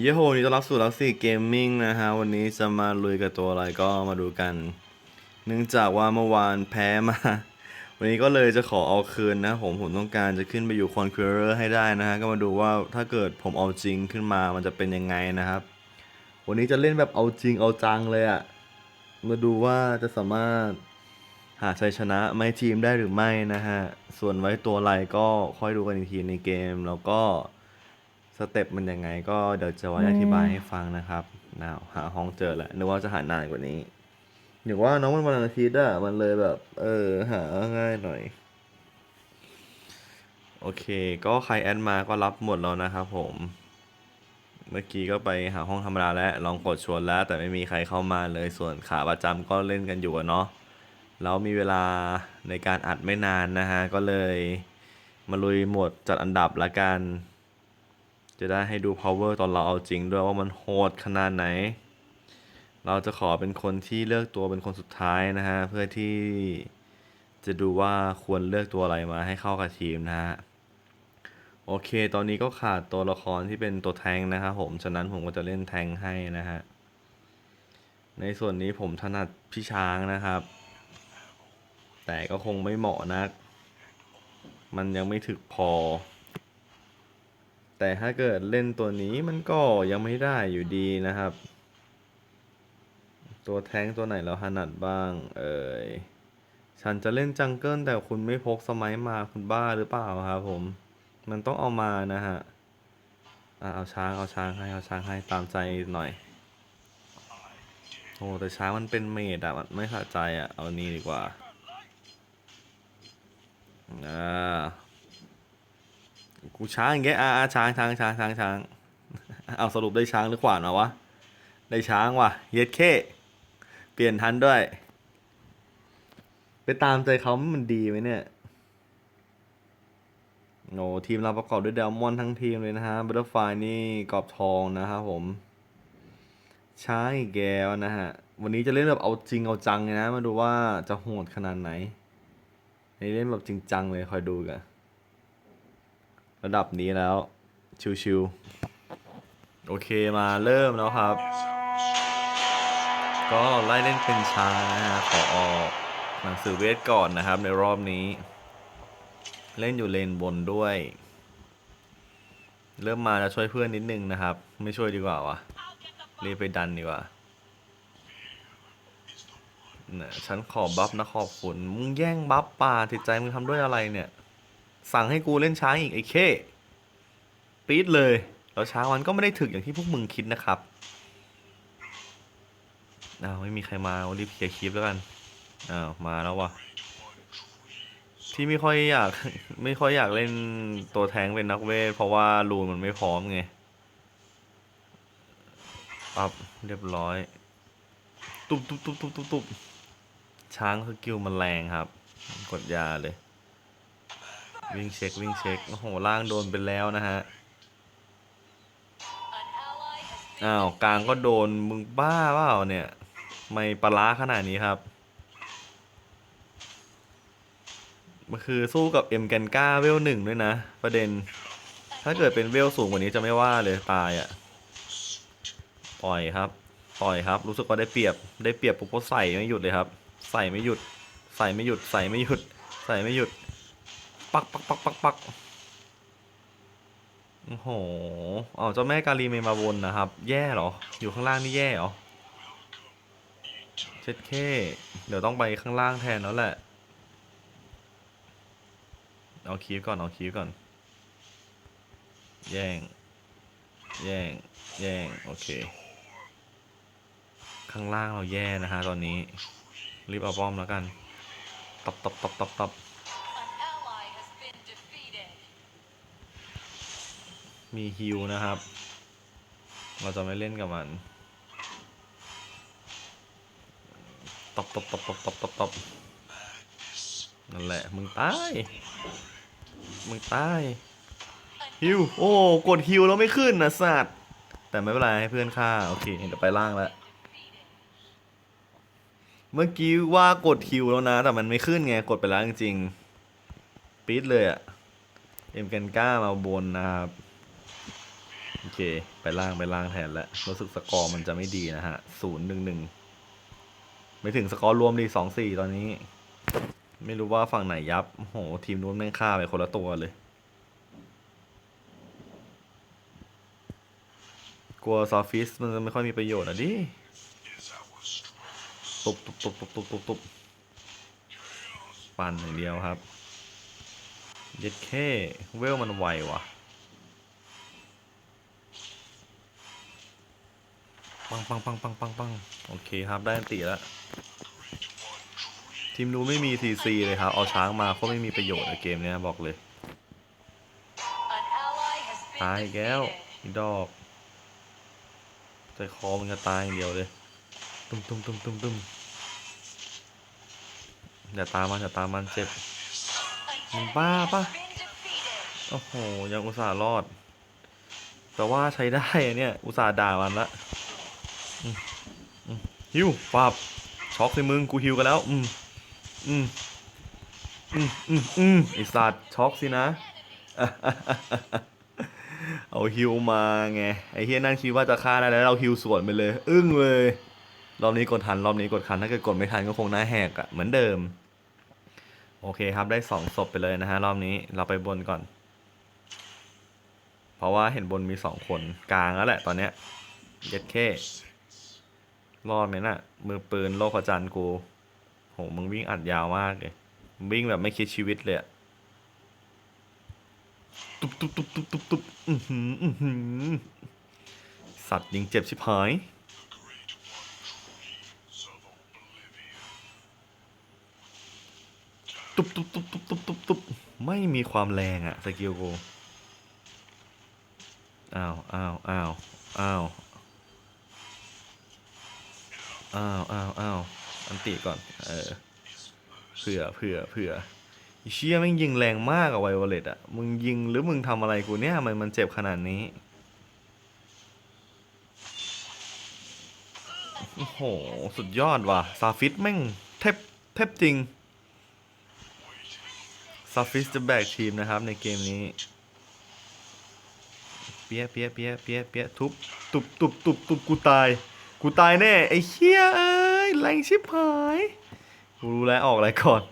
เย้โหนี่ต้อนรับสู่ลักซี่เกมมิ่งนะฮะ วันนี้จะมาลุยกับตัวอะไรก็มาดูกัน เนื่องจากว่าเมื่อวานแพ้มา วันนี้ก็เลยจะขอเอาคืนนะผมผมต้องการจะขึ้นไปอยู่คอนคูเรอร์ให้ได้นะฮะ ก็มาดูว่าถ้าเกิดผมเอาจริงขึ้นมามันจะเป็นยังไงนะครับ วันนี้จะเล่นแบบเอาจริงเอาจังเลยอะมาดูว่าจะสามารถหาชัยชนะไม่ทีมได้หรือไม่นะฮะ ส่วนไว้ตัวอะไรก็ค่อยดูกันอีกทีในเกมแล้วก็ สเต็ปมันยังไงก็เดี๋ยวจะไว้อธิบายให้ฟังนะครับนาวหาห้องเจอแล้วนึกว่าจะหานานกว่านี้หรือว่าน้องมันวันอาทิตย์อะมันเลยแบบ เออ หาง่ายหน่อย โอเค ก็ใครแอดมาก็รับหมดแล้วนะครับผม เมื่อกี้ก็ไปหาห้องธรรมดาแล้ว ลองกดชวนแล้ว แต่ไม่มีใครเข้ามาเลยส่วนขาประจำก็เล่นกันอยู่อะเนาะแล้วมีเวลาในการอัดไม่นานนะฮะ ก็เลย มาลุยโหมดจัดอันดับละกัน จะได้ให้ดู power ตอนเราเอาจริงด้วยว่ามันโหดขนาดไหน เราจะขอเป็นคนที่เลือกตัวเป็นคนสุดท้ายนะฮะ เพื่อที่จะดูว่าควรเลือกตัวอะไรมาให้เข้ากับทีมนะฮะ โอเค ตอนนี้ก็ขาดตัวละครที่เป็นตัวแทงนะครับผม ฉะนั้นผมก็จะเล่นแทงให้นะฮะ ในส่วนนี้ผมถนัดพี่ช้างนะครับ แต่ก็คงไม่เหมาะนัก มันยังไม่ถึกพอ แต่ถ้าเกิดเล่นตัวนี้มันก็ยังไม่ได้อยู่ดีนะครับ ตัวแท้งตัวไหนเราถนัดบ้าง เอ่ยฉันจะเล่นจังเกิลแต่คุณไม่พกสมัยมาคุณบ้าหรือเปล่าครับผม มันต้องเอามานะฮะเอาช้างเอาช้างให้เอาช้างให้ตามใจหน่อยโอ้แต่ช้างมันเป็นเมดอะมันไม่สะใจอะเอานี่ดีกว่าอ่า กูช้างอย่างเงี้ยอ่าอาช้างช้างช้างช้างช้างเอาสรุปได้ช้างหรือขวานมาวะ ได้ช้างว่ะ เย็ดเคเปลี่ยนทันด้วย ไปตามใจเขามันดีไหมเนี่ยโอ้ทีมเราประกอบด้วยเดลมอนทั้งทีมเลยนะฮะบัตเตอร์ไฟนี่กรอบทองนะครับผมช้างอีแกวนะฮะ วันนี้จะเล่นแบบเอาจริงเอาจังเลยนะ มาดูว่าจะโหดขนาดไหนนี่เล่นแบบจริงจังเลยคอยดูกัน ระดับนี้แล้ว ชิวๆโอเคมาเริ่มแล้วครับ ก็ไล่เล่นเป็นช้านะฮะขอออกหนังสือเวทก่อนนะครับ ในรอบนี้ เล่นอยู่เลนบนด้วย เริ่มมาจะช่วยเพื่อนนิดนึงนะครับ ไม่ช่วยดีกว่าวะรีบไปดันดีกว่าเนี่ยฉันขอบัฟนะขอบคุณมึงแย่งบัฟป่าจิตใจมึงทำด้วยอะไรเนี่ย สั่งให้กูเล่นช้างอีกไอ้เคปี๊ดเลย แล้วช้างมันก็ไม่ได้ถึกอย่างที่พวกมึงคิดนะครับอ้าวไม่มีใครมารีบเคลียร์คลิปแล้วกันอ้าวมาแล้ววะที่ไม่ค่อยอยากไม่ค่อยอยากเล่นตัวแทงเป็นนักเวท เพราะว่ารูนมันไม่พร้อมไงปับเรียบร้อย ตุบตุบตุบตุบตุบตุบช้างสกิลมันแรงครับ กดยาเลย วิ่งเช็ควิ่งเช็ค โอ้โห ล่างโดนไปแล้วนะฮะ อ้าว กลางก็โดน มึงบ้าเปล่าเนี่ย ไม่ปลาร้าขนาดนี้ครับ มันคือสู้กับเอ็มแกนก้าเวลหนึ่งด้วยนะ ประเด็น ถ้าเกิดเป็นเวลสูงกว่านี้จะไม่ว่าเลยตายอะ่ะ ปล่อยครับ ปล่อยครับ รู้สึกว่าได้เปรียบ ได้เปรียบปุ๊บก็ใส่ไม่หยุดเลยครับ ใส่ไม่หยุด ใส่ไม่หยุด ใส่ไม่หยุด ใส่ไม่หยุด ปักปักปักปักปักโอ้โหเอาเจ้าแม่กาลีเมมาวนนะครับ แย่เหรอ อยู่ข้างล่างนี่แย่เหรอเช็ดเคเดี๋ยวต้องไปข้างล่างแทนแล้วแหละ เอาคีฟก่อน เอาคีฟก่อน แย่ง แย่ง แย่ง โอเค ข้างล่างเราแย่นะฮะตอนนี้ รีบเอาป้อมแล้วกัน ตับตับตับตับตับ มีฮิวนะครับ เราจะไม่เล่นกับมันตบตบตบตบตบตบตบนั่นแหละ มึงตาย มึงตาย ฮิว โอ้ กดฮิวแล้วไม่ขึ้นนะสัตว์ แต่ไม่เป็นไรให้เพื่อนฆ่าโอเคเดี๋ยวไปล่างแล้ว เมื่อกี้ว่ากดฮิวแล้วนะ แต่มันไม่ขึ้นไง กดไปแล้วจริงๆ ปี๊ดเลยอะเอ็มกันก้ามาบนนะครับ โอเค ไปล่างไปล่างแทนแล้วรู้สึกสกอร์มันจะไม่ดีนะฮะศูนย์หนึ่งหนึ่งไม่ถึงสกอร์รวมดีสองสี่ตอนนี้ ไม่รู้ว่าฝั่งไหนยับโอ้โหทีมนู้นแม่งฆ่าไปคนละตัวเลย กลัวซอฟฟิสมันจะไม่ค่อยมีประโยชน์อะดิตุบตุบตุบตุบตุบตุบตุบปั่นอย่างเดียวครับ เย็ดแค่เวลมันไวว่ะ ปังปังปังปังปังปังโอเคครับได้ติแล้วทีมนูไม่มีทีซีเลยครับ เอาช้างมาก็ไม่มีประโยชน์ในเกมเนี้ยบอกเลย ตาย been อีกแล้วอีดอกใจคอมันจะตายอย่างเดียวเลย ตุ้มตุ้มตุ้มตุ้มตุ้มอย่าตามมันอย่าตามมันเจ็บ An Mình ba enemy ba. has been defeated. โอ้โห ยังอุตส่าห์รอด แต่ว่าใช้ได้อะเนี่ย อุตส่าห์ด่ามันละ ฮิวปับช็อกสิมึงกูฮิวกันแล้ว อืมอืมอืมอืมอืมไอสัตว์ช็อกสินะ เอาฮิวมาไงไอเฮียนั่นคิดว่าจะฆ่าได้แล้วเราฮิวสวนไปเลย อึ้งเลยรอบนี้กดทันรอบนี้กดทันถ้าเกิดกดไม่ทันก็คงหน้าแหกอะเหมือนเดิม โอเคครับได้สองศพไปเลยนะฮะรอบนี้เราไปบนก่อน เพราะว่าเห็นบนมีสองคนกลางแล้วแหละตอนเนี้ยเย็ดเข้ รอดไหมน่ะ มือปืนโลกประจันทร์กู โห มึงวิ่งอัดยาวมากเลย วิ่งแบบไม่คิดชีวิตเลยตุบตุบตุบตุบตุบตุบอือหืออือหือสัตว์ยิงเจ็บชิบหายตุบตุบตุบตุบตุบตุบตุบไม่มีความแรงอะสกิลกูอ้าวอ้าวอ้าวอ้าว อ้าวอ้าวอ้าวอันติก่อน เออเผื่อเผื่อเผื่ออ้เชี่ยแม่งยิงแรงมากอะไวโอเลตอะมึงยิงหรือมึงทำอะไรกูเนี่ยทำไมมันเจ็บขนาดนี้ โอ้โห สุดยอดว่ะซาฟิสแม่งเทพเทพจริงซาฟิสจะแบกทีมนะครับในเกมนี้ เปียเปียเปียเปียเปียทุบ ตุบตุบตุบตุบกูตาย กูตายแน่ ไอ้เชี่ยเอ้ยแรงชิบหายกูรู้แล้วออกอะไรก่อน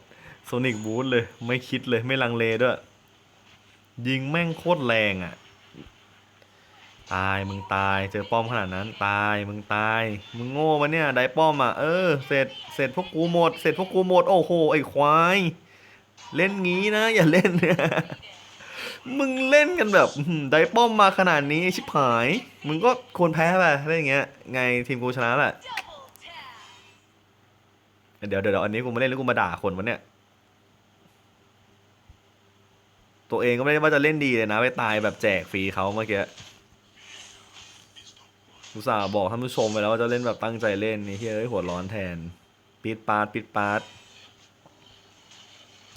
โซนิกบูทเลย ไม่คิดเลยไม่ลังเลด้วย ยิงแม่งโคตรแรงอะ ตายมึงตายเจอป้อมขนาดนั้น ตายมึงตาย มึงโง่ปะเนี่ยได้ป้อมอะเออเสร็จเสร็จพวกกูหมดเสร็จพวกกูหมดโอ้โหไอ้ควาย เล่นงี้นะ อย่าเล่น มึงเล่นกันแบบได้ป้อมมาขนาดนี้ชิบหาย มึงก็ควรแพ้ไปเล่นอย่างเงี้ย ไงทีมกูชนะแหละ เดี๋ยวเดี๋ยวอันนี้กูมาเล่นแล้วกูมาด่าคนวะเนี่ยตัวเองก็ไม่ได้ว่าจะเล่นดีเลยนะ ไปตายแบบแจกฟรีเขาเมื่อกี้อุตส่าห์บอกท่านผู้ชมไปแล้วว่าจะเล่นแบบตั้งใจเล่นนี่เฮ้ยหัวร้อนแทน ปิดปาดปิดปาด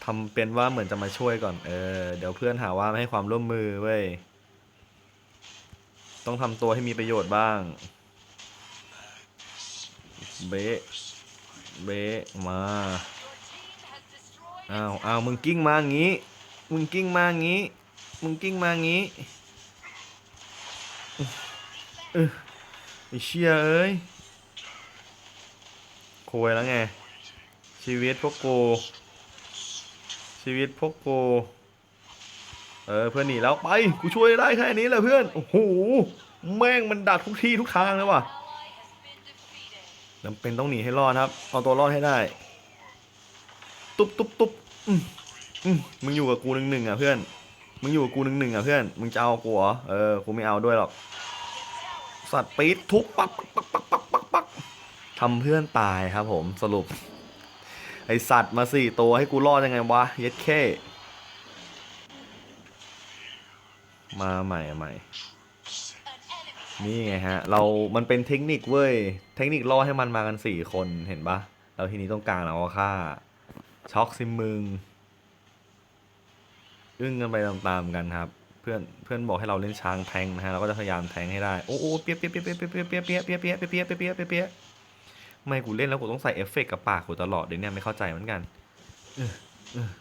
ทำเป็นว่าเหมือนจะมาช่วยก่อน เออ เดี๋ยวเพื่อนหาว่าไม่ให้ความร่วมมือเว้ย ต้องทำตัวให้มีประโยชน์บ้าง เบะเบะมา อ้าวอ้าวมึงกิ้งมางี้ มึงกิ้งมางี้ มึงกิ้งมางี้เออไอเชี่ยเอ้ยโคยแล้วไง ชีวิตพวกกู ชีวิตพวกกูเออเพื่อนหนีแล้วไปกูช่วยได้แค่นี้แหละเพื่อนโอ้โหแม่งมันดักทุกที่ทุกทางเลยว่ะจำเป็นต้องหนีให้รอดครับ เอาตัวรอดให้ได้ ตุ๊บตุ๊บตุ๊บอืมอืมมึงอยู่กับกูหนึ่งหนึ่งอะเพื่อน มึงอยู่กับกูหนึ่งหนึ่งอะเพื่อน มึงจะเอากูเหรอ เออ กูไม่เอาด้วยหรอก สัตว์ปี๊ดทุบปักปักปักปักปักปักทำเพื่อนตายครับผมสรุป ไอสัตว์มาสี่ตัวให้กูรอดยังไงวะเย็ดแค่มาใหม่ใหม่นี่ไงฮะ เรา มันเป็นเทคนิคเว้ย เทคนิคล่อให้มันมากันสี่คนเห็นปะแล้วทีนี้ต้องกลางเราก็ฆ่า ช็อกซิมึง อึ้งกันไปตามๆกันครับ เพื่อน เพื่อนบอกให้เราเล่นช้างแทงนะฮะ เราก็จะพยายามแทงให้ได้ โอ้โอ้เปียเปียเปียเปียเปียเปียเปียเปียเปียเปียเปียเปียเปียเปียกเปีย ไม่กูเล่นแล้วกูต้องใส่เอฟเฟกต์กับปากกูตลอดเดี๋ยวนี้ไม่เข้าใจเหมือนกันเออเออ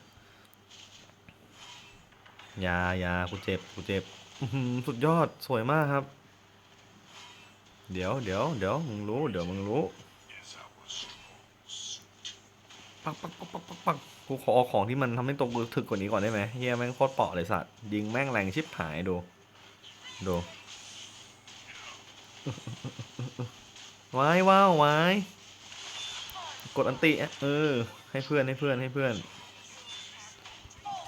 อยาอยากูเจ็บกูเจ็บออื้อหือสุดยอดสวยมากครับ เดี๋ยวเดี๋ยวเดี๋ยวมึงรู้ เดี๋ยวมึงรู้ปักปักปักปักปักปักกูขอเอาของที่มันทำให้ตรงถึกกว่านี้ก่อนได้ไหมเฮียแม่งโคตรเปราะเลยสัตว์ยิงแม่งแรงชิบหายดูดู วายวาววายกดอันติเออ ให้เพื่อนให้เพื่อนให้เพื่อน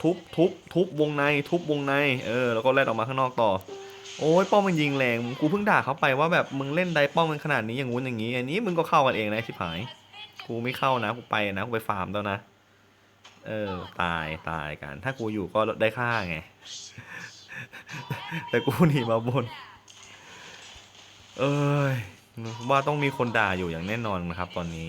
ทุบทุบทุบวงในทุบวงใน เออ แล้วก็แล่นออกมาข้างนอกต่อ โอ้ยป้อมมันยิงแรงกูเพิ่งด่าเขาไปว่าแบบมึงเล่นไดป้อมมันขนาดนี้อย่างงู้นอย่างนี้ อันนี้มึงก็เข้ากันเองนะชิบหาย กูไม่เข้านะกูไปนะกูไปฟาร์มแล้วนะเออตายตายกัน ถ้ากูอยู่ก็ได้ค่าไง แต่กูหนีมาบน เอ้ย ว่าต้องมีคนด่าอยู่อย่างแน่นอนนะครับตอนนี้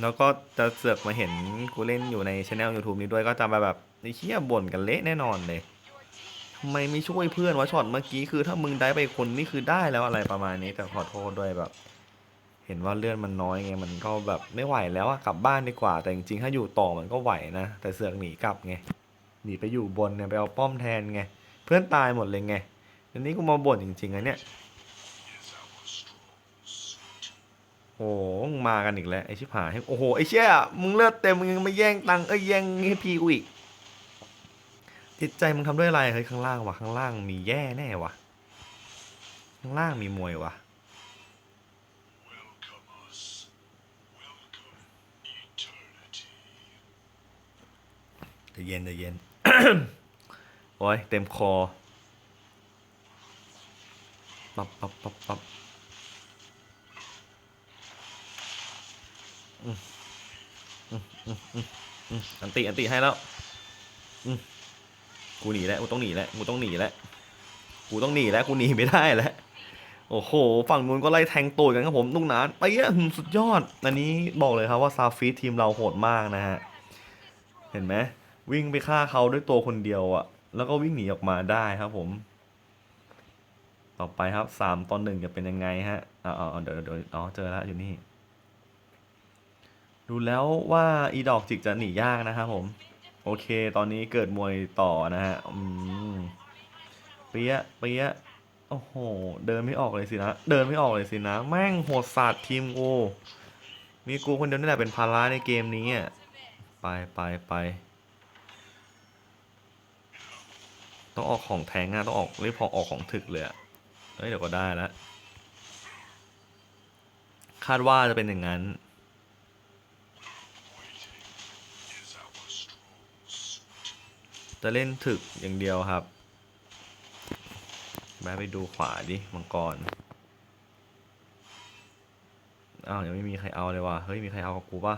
แล้วก็จะเสือกมาเห็นกูเล่นอยู่ในช anel YouTube นี้ด้วยก็จะมาแบบไอ้เหี้ยบ่นกันเละแน่นอนเลยทำไมไม่ช่วยเพื่อนวะช็อตเมื่อกี้คือถ้ามึงได้ไปคนนี่คือได้แล้วอะไรประมาณนี้แต่ขอโทษด้วยแบบ เห็นว่าเลื่อนมันน้อยไงมันก็แบบไม่ไหวแล้วอะกลับบ้านดีกว่า แต่จริงๆถ้าอยู่ต่อมันก็ไหวนะแต่เสือกหนีกลับไงหนีไปอยู่บนเนี่ยไปเอาป้อมแทนไงเพื่อนตายหมดเลยไงอันนี้กูมาบ่นจริงๆนะเนี่ย โอ้โหมึงมากันอีกแล้วไอชิบหายโอ้โหไอเชี่ยมึงเลือดเต็มมึงยังไม่แย่งตังค์เอ้ยแย่งให้พีกูอีกจิตใจมึงทำด้วยอะไรเฮ้ยข้างล่างวะข้างล่างมีแย่แน่วะข้างล่างมีมวยวะใจะเย็นใจะเย็นโอ้ยเต็มคอ ปับปับปับปับ อันติอันติให้แล้วกูหนีแล้วกูต้องหนีแล้วกูต้องหนีแล้วกูต้องหนีแล้วกูหนีไม่ได้แล้วโอ้โห ฝั่งนู้นก็ไล่แทงตัวกันครับผมลูกหนานไปอะสุดยอด อันนี้บอกเลยครับว่าซาฟิสทีมเราโหดมากนะฮะ เห็นไหมวิ่งไปฆ่าเขาด้วยตัวคนเดียวอะแล้วก็วิ่งหนีออกมาได้ครับผม ต่อไปครับสามตอนหนึ่งจะเป็นยังไงฮะอาเอเดี๋ยวเดี๋ยวอ๋อเจอแล้วอยู่นี่ ดูแล้วว่าอีดอกจิกจะหนียากนะครับผม โอเค ตอนนี้เกิดมวยต่อนะฮะอืมเปียเปียโอ้โห เดินไม่ออกเลยสินะ เดินไม่ออกเลยสินะ แม่งโหดสัตว์ทีมกูมีกูคนเดียวนี่แหละเป็นภาระในเกมนี้อะ ไปไปไป ต้องออกของแทงอะต้องออกรีบพอออกของถึกเลยอะเอ้ย เดี๋ยวก็ได้แล้ว คาดว่าจะเป็นอย่างนั้น จะเล่นถึกอย่างเดียวครับแม่ไปดูขวาดิ มังกร อ้าวยังไม่มีใครเอาเลยว่ะ เฮ้ย มีใครเอากับกูปะ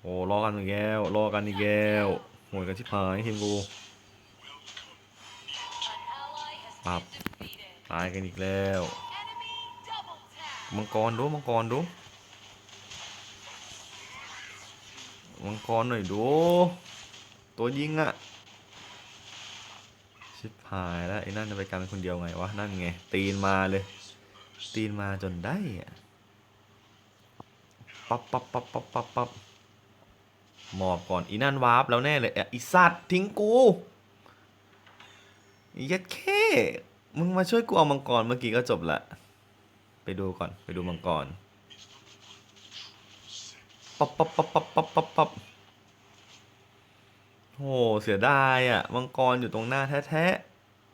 โอ้รอกันอีกแล้วรอกันอีกแล้วโหยกันชิบหายทีมกู An ally has Up. been defeated. ตายกันอีกแล้ว มังกรดู มังกรดู มังกรหน่อยดู ตัวยิงอะชิบหายแล้วไอ้นั่นจะไปกันเป็นคนเดียวไงวะนั่นไง ตีนมาเลย ตีนมาจนได้อะปั๊บปั๊บปั๊บปั๊บปั๊บปั๊บหมอบก่อนอีนั่นวาร์ปแล้วแน่เลยอะอีสัตว์ทิ้งกูอียัดแค่มึงมาช่วยกูเอามังกรเมื่อกี้ก็จบละไปดูก่อนไปดูมังกรปั๊บปั๊บปั๊บปั๊บปั๊บปั๊บ โหเสียดายอะ มังกรอยู่ตรงหน้าแท้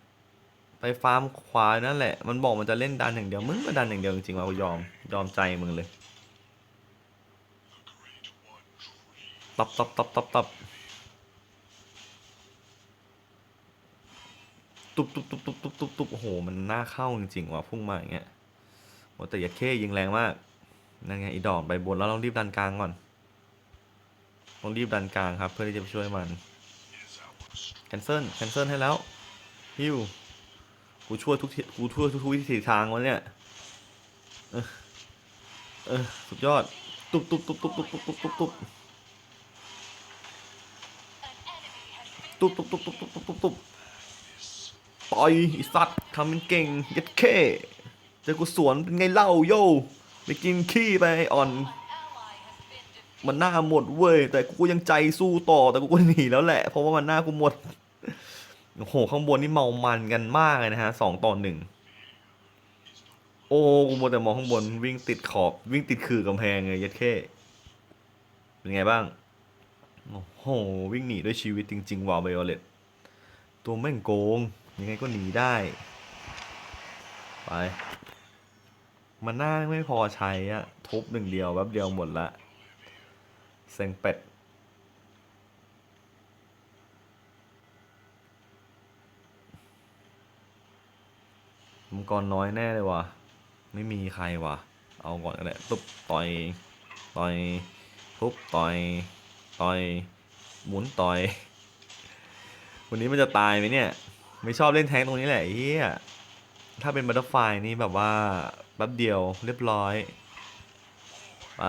ๆ ไปฟาร์มขวานั่นแหละ มันบอกมันจะเล่นดันอย่างเดียว มึงก็ดันอย่างเดียวจริงๆว่ะกูยอม ยอมใจมึงเลยตับตับตับตับตับตุบตุบตุบตุบตุบตุบตุบโอ้โห มันน่าเข้าจริงๆว่ะพุ่งมาอย่างเงี้ยโอ้แต่ยัดเข้ยิงแรงมาก นั่นไงอีดอกไปบนแล้วต้องรีบดันกลางก่อน ต้องรีบดันกลางครับ เพื่อที่จะไปช่วยมัน แคนเซิลแคนเซิลให้แล้วฮิวกูช่วยทุกกูช่วยทุกวิถีทางวะเนี่ยเออเออสุดยอดตุบตุบตุบตุบตุบตุบตุบตุบตุบตุบตุบตุบตุบตุบตุบตุบตุบต่อยไอีสัตว์ทำเป็นเก่งยัดเข้เจอกูสวนเป็นไงเล่าโย่ไปกินขี้ไปอ่อน มันหน้าหมดเว้ยแต่กูยังใจสู้ต่อแต่กูก็หนีแล้วแหละเพราะว่ามันหน้ากูหมด โอ้โหข้างบนนี่เมามันกันมากเลยนะฮะสองต่อหนึ่งโอ้กูมัวแต่มองข้างบนวิ่งติดขอบวิ่งติดขื่อกำแพงเลยยัดเข้เป็นไงบ้าง โอ้โห วิ่งหนีด้วยชีวิตจริง ๆ ว่ะไบโอเลตตัวแม่งโกง ยังไงก็หนีได้ ไปมันหน้าไม่พอใช้อะทุบหนึ่งเดียวแป๊บเดียวหมดละเซ็งเป็ด มังกรน้อยแน่เลยวะไม่มีใครวะเอาก่อนก็ได้ตุ๊บต่อยต่อยทุบต่อยต่อยหมุนต่อย วันนี้มันจะตายไหมเนี่ย ไม่ชอบเล่นแทงตรงนี้แหละเฮียถ้าเป็นบัตเตอร์ไฟนี่แบบว่าแป๊บเดียวเรียบร้อย ไป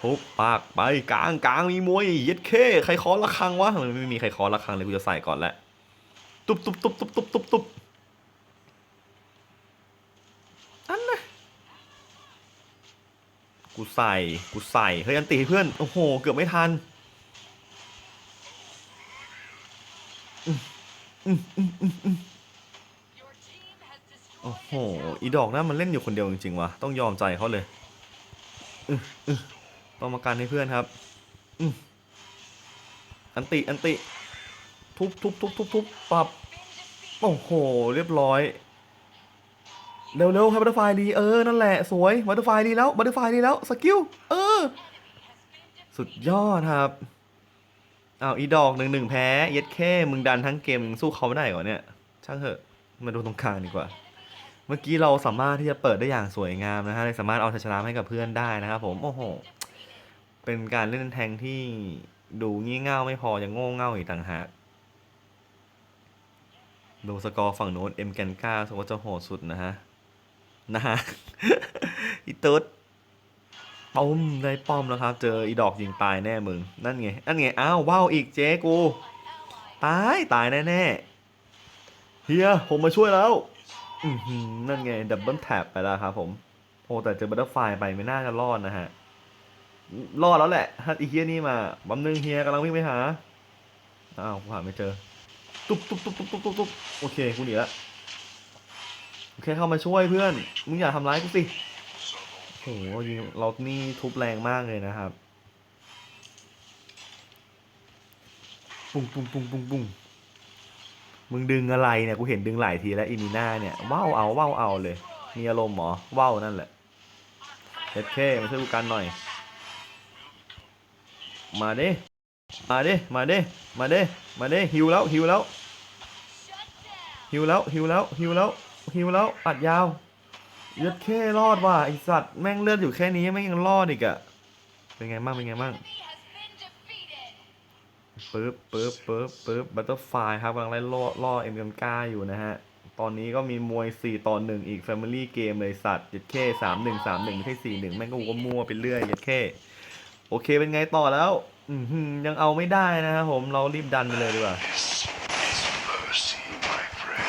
ทุบปากไปกลางกลางมีมวยเย็ดเข้ใครคอระฆังวะทำไมไม่มีใครคอระฆังเลยกูจะใส่ก่อนแหละตุ๊บตุ๊บตุ๊บตุ๊บตุ๊บตุ๊บตุ๊บ อันนะ กูใส่ กูใส่ เฮ้ย อันตีเพื่อน โอ้โห เกือบไม่ทัน โอ้โห อีดอกนั่นมันเล่นอยู่คนเดียวจริงๆวะต้องยอมใจเขาเลยอื้ออื้อต้องมากันให้เพื่อนครับอื้ออันติ อันติ ทุบทุบทุบทุบทุบปรับ โอ้โห เรียบร้อย เร็วๆให้บัตเตอร์ไฟดีเออนั่นแหละสวยบัตเตอร์ไฟดีแล้วบัตเตอร์ไฟดีแล้วสกิลเออ สุดยอดครับเอาอีดอกหนึ่งหนึ่งแพ้เย็ดแค่มึงดันทั้งเกมสู้เขาไม่ได้เหรอเนี่ย ช่างเถอะมาดูตรงกลางดีกว่า เมื่อกี้เราสามารถที่จะเปิดได้อย่างสวยงามนะฮะสามารถเอาชัยชนะให้กับเพื่อนได้นะครับผมโอ้โหเป็นการเล่นแทงที่ดูงี่เง่าไม่พอยังโง่เง่าอีกต่างหากดูสกอร์ฝั่งโน้นเอ็มแกนก้าสว่าจะโหดสุดนะฮะ นะฮะอีตุ๊ดป้อมได้ป้อมแล้วครับ เจออีดอกยิงตายแน่มึง นั่นไง นั่นไง อ้าวว้าวอีกเจ๊กู ตาย ตายแน่ๆเฮียผมมาช่วยแล้ว อืนั่นไง ดับเบิลแท็บไปแล้วครับผมโอ้แต่เจอบัตเตอร์ไฟไปไม่น่าจะรอดนะฮะ รอดแล้วแหละถ้าอีเฮียนี่มาบัมนึงเฮียกำลังวิ่งไปหา อ้าวกูหาไม่เจอตุ๊บตุ๊บตุ๊บตุ๊บตุ๊บตุ๊บตุ๊บโอเคกูหนีละ โอเคเข้ามาช่วยเพื่อน มึงอย่าทำร้ายกูสิโอ้โหยิงเรานี่ทุบแรงมากเลยนะครับ ปุ้งปุ้งปุ้งปุ้งปุ้งมึงดึงอะไรเนี่ย กูเห็นดึงหลายทีแล้วอินีน่าเนี่ยว้าวเอาว้าวเอาเลย มีอารมณ์เหรอว้าวนั่นแหละเอเคมาช่วยกูกันหน่อย มาดิ มาดิ มาดิ มาดิ มาดิฮิวแล้วฮิวแล้วฮิวแล้วฮิวแล้วฮิวแล้ว ฮิวแล้วอัดยาวเลือดแค่รอดว่ะไอสัตว์แม่งเลือดอยู่แค่นี้แม่งยังรอดอีกอะเป็นไงบ้างเป็นไงบ้างปึ๊บปึ๊บปึ๊บปึ๊บบัตเตอร์ไฟครับกำลังไล่ล่อล่อเอ็มกันก้าอยู่นะฮะ ตอนนี้ก็มีมวย 4 ต่อ 1 อีก Family Game เลยสัตว์ยัดเข้สามหนึ่งสามหนึ่งไม่ใช่สี่หนึ่งแม่งก็กูก็มั่วไปเรื่อยยัดเข้โอเคเป็นไงต่อแล้วยังเอาไม่ได้นะครับผมเรารีบดันไปเลยดีกว่า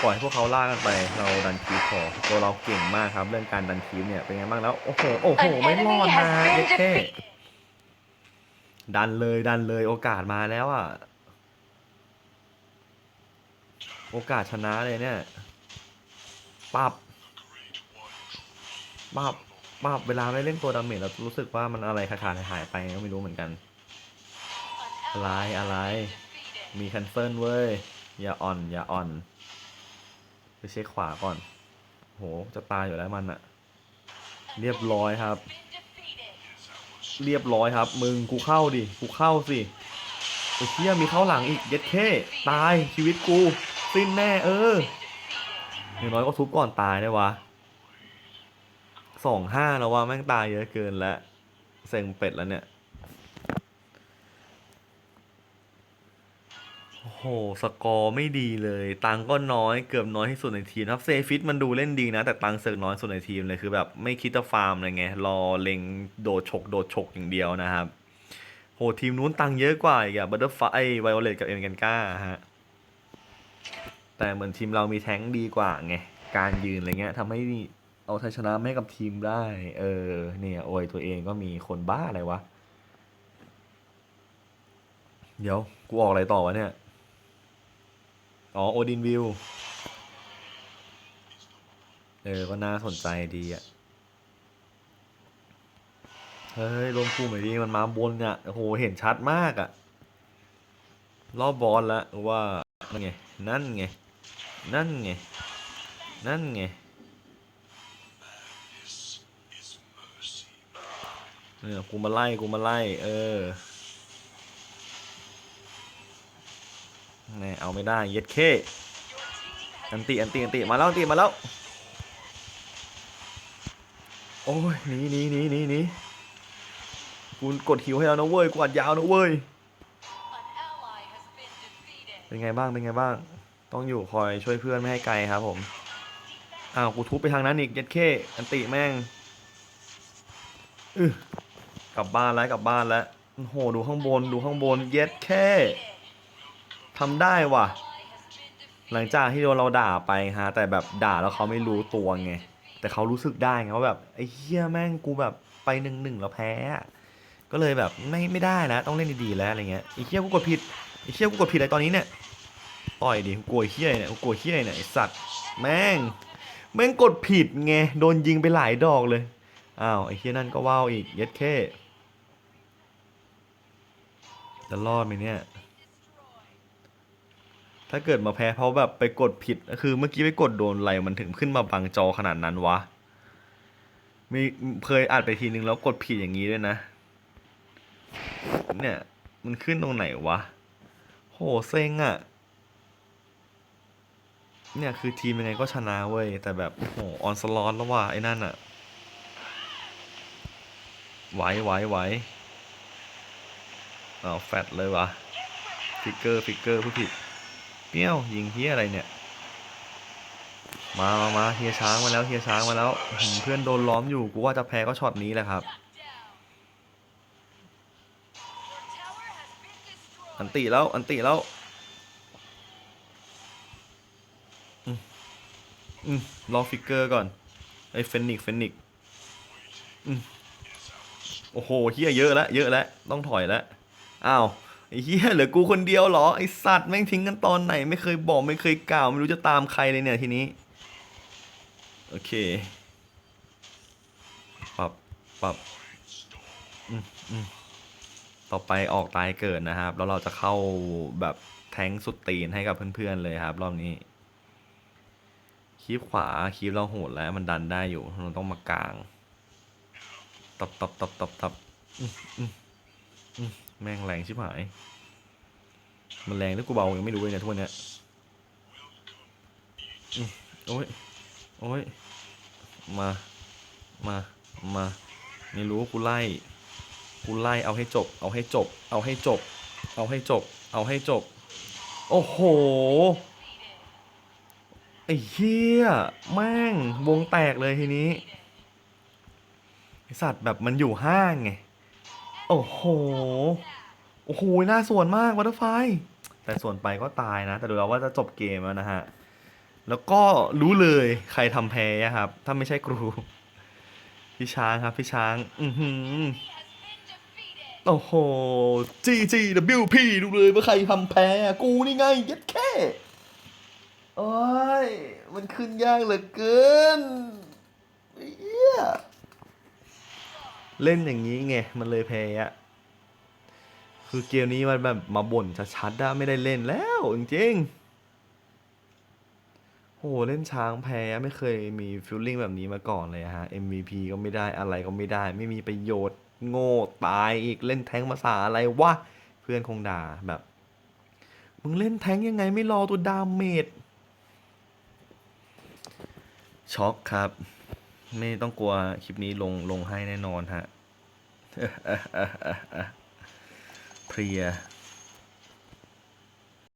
ปล่อยให้พวกเขาล่ากันไป เราดันคีฟพอตัวเราเก่งมากครับ เรื่องการดันคีฟเนี่ยเป็นไงบ้างแล้ว โอ้โห โอ้โห ไม่รอดนะเด็กแค่ดันเลยดันเลยโอกาสมาแล้วอะ โอกาสชนะเลยเนี่ย ปับ ปับ ปับ เวลาไม่เล่นตัวดาเมจเรารู้สึกว่ามันอะไรขาดขาดหายๆไปก็ไม่รู้เหมือนกัน An Lie, ally has lie. been defeated. มีแคนเซิลเว้ย อย่าอ่อน อย่าอ่อน ไปเช็คขวาก่อน โห จะตายอยู่แล้วมันอะเรียบร้อยครับ เรียบร้อยครับ มึงกูเข้าดิ กูเข้าสิไอ้เชี่ยมีเข้าหลังอีก เย็ดเข้ตายชีวิตกู สิ้นแน่เอออย่างน้อยก็ทุบก่อนตายได้วะสองห้าแล้ววะแม่งตายเยอะเกินแล้วเซ็งเป็ดแล้วเนี่ย โอ้โหสกอร์ไม่ดีเลย ตังก็น้อยเกือบน้อยที่สุดในทีมครับเซฟิตมันดูเล่นดีนะ แต่ตังเสือกน้อยสุดในทีมเลยคือแบบไม่คิดจะฟาร์มอะไรไง รอเล็งโดดฉกโดดฉกอย่างเดียวนะครับ โหทีมนู้นตังเยอะกว่าอีกอะบัตเตอร์ไฟไวโอเลตกับเอ็นกันก้าฮะแต่เหมือนทีมเรามีแท้งดีกว่าไงการยืนอะไรเงี้ยทำให้เอาชัยชนะให้กับทีมได้ เออเนี่ยโอยตัวเองก็มีคนบ้าอะไรวะ เดี๋ยว กูออกอะไรต่อวะเนี่ย อ๋อ โอดินวิว เออ ก็น่าสนใจดีอะ เฮ้ยรวมกลุ่มหน่อยดีมันมาบนเนี่ยโอ้โห เห็นชัดมากอะ รอบบอลล้วว่า นั่นไง นั่นไง นั่นไง นั่นไงเนี่ยกูมาไล่ กูมาไล่ เออ น่เอาไม่ได้เย็ดเคอันติอันติอันติมาแล้วอันติมาแล้ว โอ้ยหนีหนีหนีหนีหนีกูกดหิวให้แล้วนะเว้ยกูอัดยาวนะเว้ยเป็นไงบ้างเป็นไงบ้าง ต้องอยู่คอยช่วยเพื่อนไม่ให้ไกลครับผมอ้าวกูทุบไปทางนั้นอีกเย็ดเคอันติแม่งอือกลับบ้านแล้วกลับบ้านแล้วโอ้โหดูข้างบนดูข้างบนเย็ดแค่ ทำได้ว่ะ หลังจากที่โดนเราด่าไปฮะ แต่แบบด่าแล้วเขาไม่รู้ตัวไง แต่เขารู้สึกได้ไงว่าแบบไอ้เฮียแม่งกูแบบไปหนึ่งหนึ่งแล้วแพ้ ก็เลยแบบไม่ไม่ได้แล้วต้องเล่นดีๆแล้วอะไรเงี้ยไอ้เฮียกูกดผิดไอ้เฮียกูกดผิดอะไรตอนนี้เนี่ยต่อยดิกูกลัวเฮียเนี่ยกูกลัวเฮียเนี่ยไอ้สัตว์แม่งแม่งกดผิดไงโดนยิงไปหลายดอกเลยอ้าวไอ้เฮียนั่นก็ว่าวอีกเย็ดแค่จะรอดไหมเนี่ย ถ้าเกิดมาแพ้เพราะแบบไปกดผิดคือเมื่อกี้ไปกดโดนอะไรมันถึงขึ้นมาบังจอขนาดนั้นวะมีเคยอัดไปทีนึงแล้วกดผิดอย่างนี้ด้วยนะ เนี่ย มันขึ้นตรงไหนวะ โหเซ็งอะ่ะ เนี่ยคือทีมยังไงก็ชนะเว้ย แต่แบบโหออนสลอตแล้วว่ะไอ้นั่นอะ่ะไหวไหวไหวอ้าวแฟดเลยวะฟิกเกอร์ฟิกเกอร์ผู้ผิด เปี้ยวยิงเฮียอะไรเนี่ย มามามาเฮียช้างมาแล้วเฮียช้างมาแล้วอื้อหือเพื่อนโดนล้อมอยู่กูว่าจะแพ้ก็ช็อตนี้แหละครับ อันติแล้วอันติแล้วอืมอืมรอฟิกเกอร์ก่อนไอ้เฟนิกเฟนิกอืมโอ้โหเฮียเยอะแล้วเยอะแล้วต้องถอยแล้วอ้าว ไอ้เฮียเหลือกูคนเดียวเหรอไอสัตว์แม่งทิ้งกันตอนไหน ไม่เคยบอกไม่เคยกล่าว ไม่รู้จะตามใครเลยเนี่ยทีนี้ โอเค ปรับปรับต่อไปออกตายเกิดนะครับ แล้วเราจะเข้าแบบแทงสุดตีนให้กับเพื่อนๆเลยครับ รอบนี้คีบขวาคีบเราโหดแล้วมันดันได้อยู่เราต้องมากลาง ตับตับตับตับตับอืมอืมอืม แม่งแรงชิบหาย มันแรงหรือกูเบายังไม่รู้เลยเนี่ยทุกวันเนี้ยโอ้ย โอ้ย มา มา มาไม่รู้กูไล่ กูไล่เอาให้จบ เอาให้จบ เอาให้จบ เอาให้จบ เอาให้จบ โอ้โห ไอ้เหี้ย แม่งวงแตกเลยทีนี้ไอสัตว์แบบมันอยู่ห้างไง โอ้โห โอ้โห น่าส่วนมากวัตเตอร์ไฟ แต่ส่วนไปก็ตายนะ แต่ดูแล้วว่าจะจบเกมแล้วนะฮะ แล้วก็รู้เลยใครทำแพ้ครับ ถ้าไม่ใช่ครู พี่ช้างครับพี่ช้าง อือหือโอ้โห GGWP ดูเลยว่าใครทำแพ้ กูนี่ไง ยัดแค่โอ้ย มันขึ้นยากเหลือเกินเหี้ย เล่นอย่างนี้ไง มันเลยแพ้อะคือเกมนี้มันแบบมาบ่นชัดๆอะไม่ได้เล่นแล้วจริงๆโหเล่นช้างแพ้ไม่เคยมีฟิลลิ่งแบบนี้มาก่อนเลยฮะ MVP ก็ไม่ได้อะไรก็ไม่ได้ ไม่มีประโยชน์โง่ตายอีกเล่นแทงภาษาอะไรวะ เพื่อนคงด่าแบบ มึงเล่นแทงยังไงไม่รอตัวดาเมจช็อกครับ ไม่ต้องกลัวคลิปนี้ลงลงให้แน่นอนฮะ เพลีย